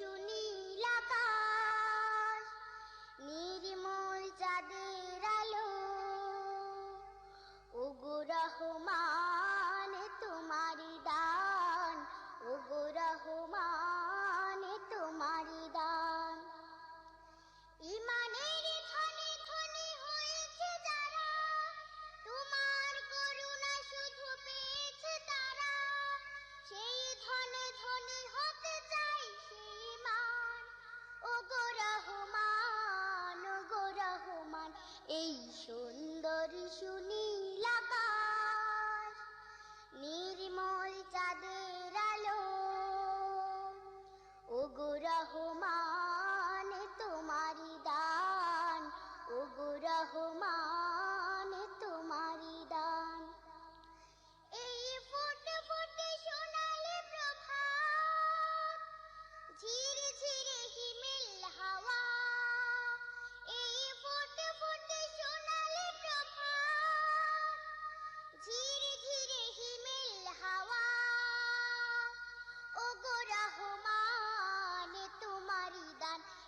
chulito.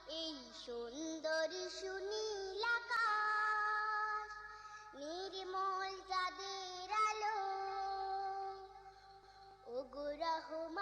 এই সুন্দর সুনীল নির্মল যাদের আলো। ওগো রহমান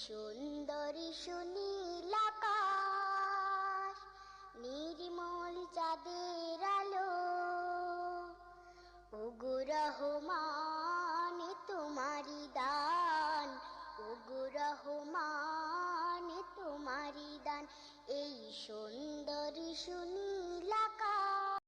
সুন্দরী সুনীলা